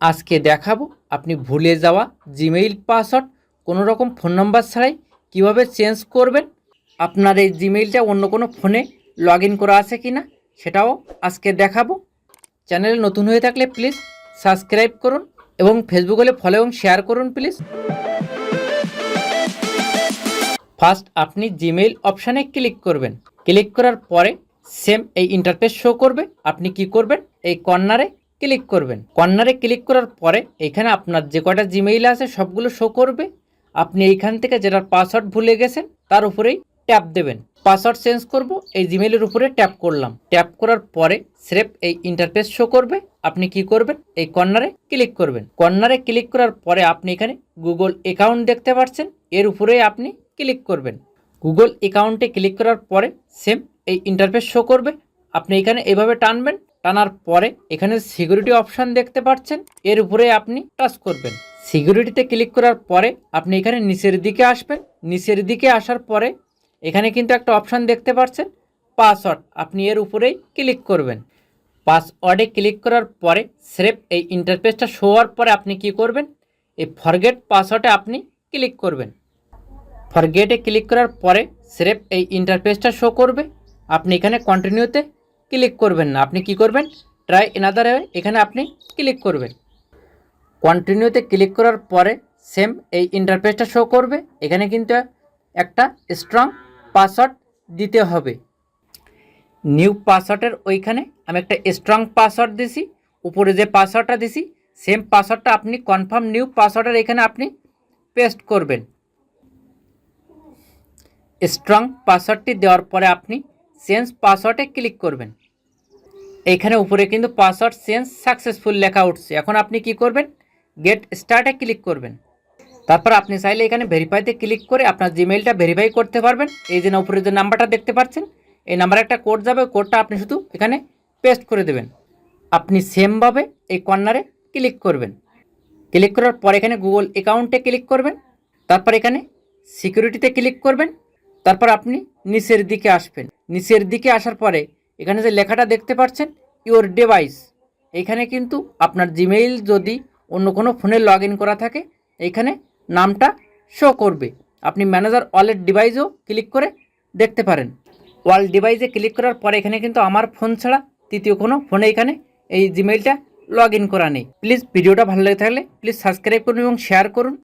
আজকে দেখাবো আপনি ভুলে যাওয়া জিমেইল পাসওয়ার্ড, কোনো রকম ফোন নাম্বার ছাড়াই কীভাবে চেঞ্জ করবেন, আপনার এই জিমেইলটা অন্য কোনো ফোনে লগ করা আছে কি না সেটাও আজকে দেখাবো। চ্যানেলে নতুন হয়ে থাকলে প্লিজ সাবস্ক্রাইব করুন এবং ফেসবুক হলে ফলো এবং শেয়ার করুন প্লিজ। ফার্স্ট আপনি জিমেইল অপশানে ক্লিক করবেন। ক্লিক করার পরে সেম এই ইন্টারফেস শো করবে। আপনি কি করবেন? এই কর্নারে ক্লিক করবেন। কর্নারে ক্লিক করার পরে এখানে আপনার যে কটা জিমেইল আছে সবগুলো শো করবে। আপনি এইখান থেকে যেটার পাসওয়ার্ড ভুলে গেছেন, তার উপরেই ট্যাপ দেবেন। পাসওয়ার্ড চেঞ্জ করব, এই জিমেইলের উপরে ট্যাপ করলাম। ট্যাপ করার পরে স্রেফ এই ইন্টারফেস শো করবে। আপনি কি করবেন? এই কর্নারে ক্লিক করবেন। কর্নারে ক্লিক করার পরে আপনি এখানে গুগল অ্যাকাউন্ট দেখতে পাচ্ছেন, এর উপরে আপনি ক্লিক করবেন। গুগল অ্যাকাউন্টে ক্লিক করার পরে সেম এই ইন্টারফেস শো করবে। আপনি এখানে এভাবে টানবেন টানার পরে এখানে সিকিউরিটি অপশান দেখতে পাচ্ছেন। এর উপরে আপনি টাচ করবেন। সিকিউরিটিতে ক্লিক করার পরে আপনি এখানে নিচের দিকে আসবেন। নিচের দিকে আসার পরে এখানে কিন্তু একটা অপশান দেখতে পাচ্ছেন পাসওয়ার্ড আপনি এর উপরেই ক্লিক করবেন। পাসওয়ার্ডে ক্লিক করার পরে স্রেফ এই ইন্টারফেসটা শো হওয়ার পরে আপনি কি করবেন? এই ফরগেট পাসওয়ার্ডে আপনি ক্লিক করবেন। ফরগেটে ক্লিক করার পরে স্রেফ এই ইন্টারফেসটা শো করবে। আপনি এখানে কন্টিনিউতে ক্লিক করবেন না। আপনি কি করবেন? ট্রাই এনাদার এখানে আপনি ক্লিক করবেন। কন্টিনিউতে ক্লিক করার পরে সেম এই ইন্টারফেসটা শো করবে। এখানে কিন্তু একটা স্ট্রং পাসওয়ার্ড দিতে হবে। নিউ পাসওয়ার্ডের ওইখানে আমি একটা স্ট্রং পাসওয়ার্ড দিছি, উপরে যে পাসওয়ার্ডটা দিছি সেম পাসওয়ার্ডটা আপনি কনফার্ম নিউ পাসওয়ার্ডের এখানে আপনি পেস্ট করবেন। স্ট্রং পাসওয়ার্ডটি দেওয়ার পরে আপনি চেঞ্জ পাসওয়ার্ডে ক্লিক করবেন। এইখানে উপরে কিন্তু পাসওয়ার্ড চেঞ্জ সাকসেসফুল লেখা উঠছে। এখন আপনি কি করবেন? গেট স্টার্টে ক্লিক করবেন। তারপর আপনি চাইলে এখানে ভেরিফাইতে ক্লিক করে আপনার জিমেইলটা ভেরিফাই করতে পারবেন। এই যে উপরে যে নাম্বারটা দেখতে পাচ্ছেন, এই নাম্বারে একটা কোড যাবে। ওই কোডটা আপনি শুধু এখানে পেস্ট করে দেবেন। আপনি সেমভাবে এই কর্নারে ক্লিক করবেন। ক্লিক করার পর এখানে গুগল অ্যাকাউন্টে ক্লিক করবেন। তারপর এখানে সিকিউরিটিতে ক্লিক করবেন। তারপর আপনি নিচের দিকে আসবেন। নিচের দিকে আসার পরে এখানে যে লেখাটা দেখতে পাচ্ছেন ইওর ডিভাইস এখানে কিন্তু আপনার জিমেইল যদি অন্য কোনো ফোনে লগ করা থাকে এইখানে নামটা শো করবে। আপনি ম্যানেজার ওয়ালেট ডিভাইসও ক্লিক করে দেখতে পারেন। ওয়াল ডিভাইসে ক্লিক করার পরে এখানে কিন্তু আমার ফোন ছাড়া তৃতীয় কোনো ফোনে এখানে এই জিমেইলটা লগ ইন করা নেই। প্লিজ ভিডিওটা ভালো লেগে থাকলে প্লিজ সাবস্ক্রাইব করুন এবং শেয়ার করুন।